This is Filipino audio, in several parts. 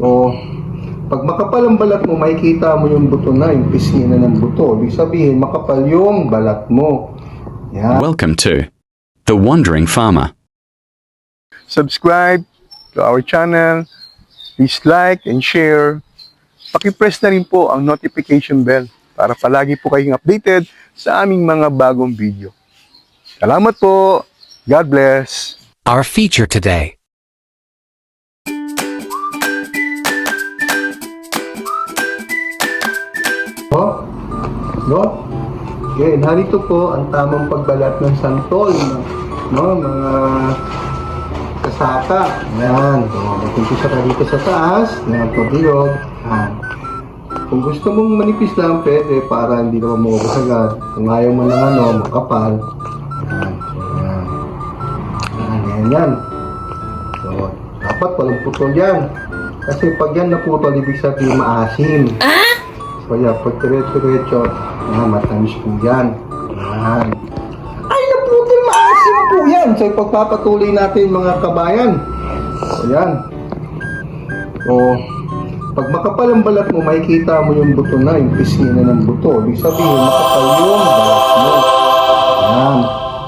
O, pag makapal ang balat mo, makikita mo yung buto na, yung pisngi na ng buto. Ibig sabihin, makapal yung balat mo. Yan. Welcome to The Wandering Farmer. subscribe to our channel. Please like and share. Pakipress na rin po ang notification bell para palagi po kayong updated sa aming mga bagong video. Salamat po. God bless. Our feature today. No? No? Okay, narito po ang tamang pagbalat ng santol. No, mga kasaka. Yan. So, magkumpisa ka dito sa taas. Yan, pabilog. Yan. Kung gusto mong manipis lang, pwede para hindi naman maubos agad. Kung ayaw mo ng ano, makapal. Yan. So, yan. Yan, yan, yan. So, dapat walang putol yan. Kasi pag yan naputol, ibig sabihin maasim. So, yan, pag diretso-diretso, yan, matamis po yan. Yan. Ay, naputol, maasim po yan. So, ipagpapatuloy natin mga kabayan. So, yan. So, pag makapal ang balat mo, makikita mo yung buto na, yung pisngi na ng buto. Ibig sabihin, makapal yung balat mo. Yan.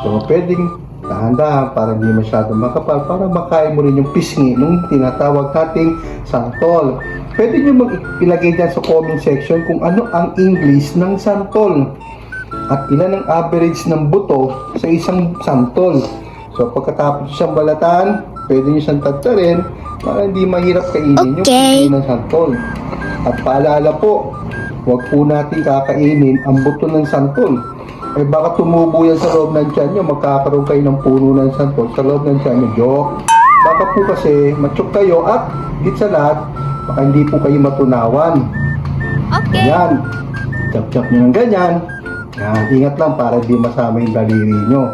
So, pwedeng dahan-dahan para hindi masyado makapal para makain mo rin yung pisngi nung tinatawag nating santol. Pwede nyo mag ilagay dyan sa comment section kung ano ang English ng santol at ilan ang average ng buto sa isang santol. So pagkatapos siyang balatan, pwede nyo siyang tagtarin para hindi mahirap kainin yung Okay. pisngi ng santol. At paalala po, huwag po natin kakainin ang buto ng santol. Eh baka tumubo yan sa loob ng tiyan nyo, magkakaroon kayo ng puno ng santol sa loob ng tiyan nyo. Joke. Baka po kasi matsok kayo at hit sa lahat, baka hindi po kayo matunawan. Okay. Ayan. Chop-chop nyo ng ganyan. Yan. Ingat lang para di masama yung daliri nyo.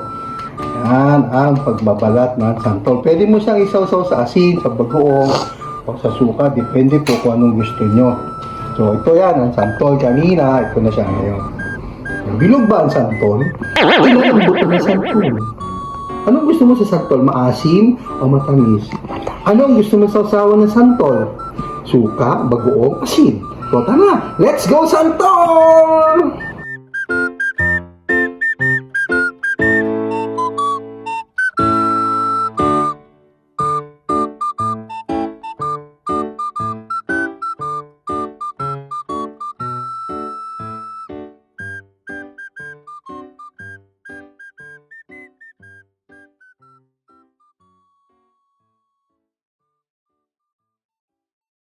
Yan ang pagbabalat ng santol. Pwede mo siyang isaw-saw sa asin, sa bagoong, o sa suka. Depende po kung anong gusto nyo. So, ito yan, ang santol kanina. Ito na siya ngayon. Bilog ba ang santol? Ilan ang buto ng santol? Anong gusto mo sa santol? Maasim o matamis? Ano ang gusto mo sa usawa ng santol? Suka, bagoong, asin. So tara, let's go santol!